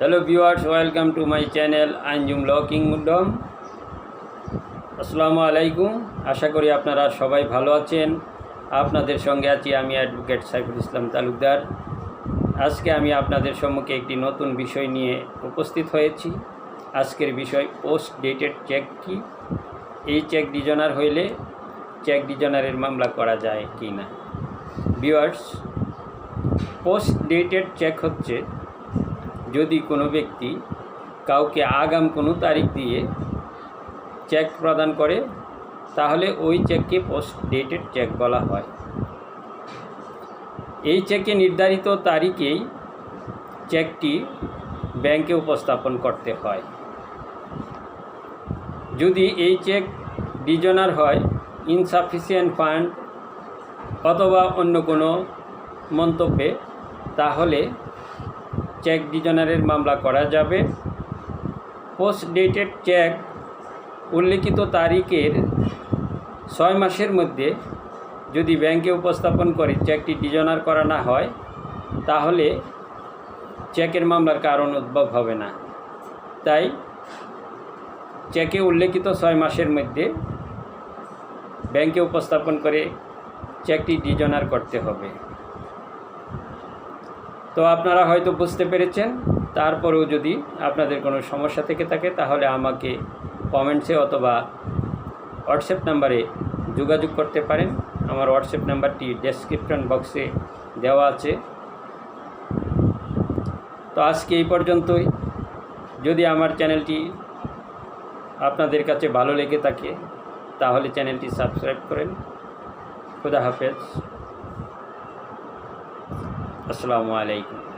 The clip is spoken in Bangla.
Hello viewers welcome to my channel Anjum locking মুডম আসসালামু আলাইকুম আশা করি আপনারা সবাই ভালো আছেন। আপনাদের সঙ্গে আছি আমি অ্যাডভোকেট সাইফুল ইসলাম তালুকদার। আজকে আমি আপনাদের সম্মুখে একটি নতুন বিষয় নিয়ে উপস্থিত হয়েছি। আজকের বিষয় পোস্ট ডেটেড চেক কি? এই চেক ডিজনার হইলে চেক ডিজনারের মামলা করা যায় কি না ভিউয়ার্স পোস্ট ডেটেড চেক হচ্ছে যদি কোনো ব্যক্তি কাউকে আগাম কোনো তারিখ দিয়ে চেক প্রদান করে, তাহলে ওই চেককে পোস্ট ডেটেড চেক বলা হয়। এই চেকে নির্ধারিত তারিখেই চেকটি ব্যাংকে উপস্থাপন করতে হয়। যদি এই চেক ডিজনার হয় ইনসাফিসিয়েন্ট ফান্ড অথবা অন্য কোনো মন্তব্যে, তাহলে চেক ডিজনারের মামলা করা যাবে। পোস্ট ডেটেড চেক উল্লেখিত তারিখের ছয় মাসের মধ্যে যদি ব্যাংকে উপস্থাপন করে চেকটি ডিজনার করা না হয়, তাহলে চেকের মামলার কারণ উদ্ভব হবে না। তাই চেকে উল্লেখিত ছয় মাসের মধ্যে ব্যাংকে উপস্থাপন করে চেকটি ডিজনার করতে হবে। তো আপনারা হয়তো বুঝতে পেরেছেন, তারপরেও যদি আপনাদের কোনো সমস্যা থেকে থাকে, তাহলে আমাকে কমেন্টসে অথবা হোয়াটসঅ্যাপ নাম্বারে যোগাযোগ করতে পারেন। আমার হোয়াটসঅ্যাপ নাম্বারটি ডেসক্রিপশন বক্সে দেওয়া আছে। তো আজকে এই পর্যন্তই। যদি আমার চ্যানেলটি আপনাদের কাছে ভালো লেগে থাকে, তাহলে চ্যানেলটি সাবস্ক্রাইব করেন। খুদা হাফেজ। আসসালামু আলাইকুম।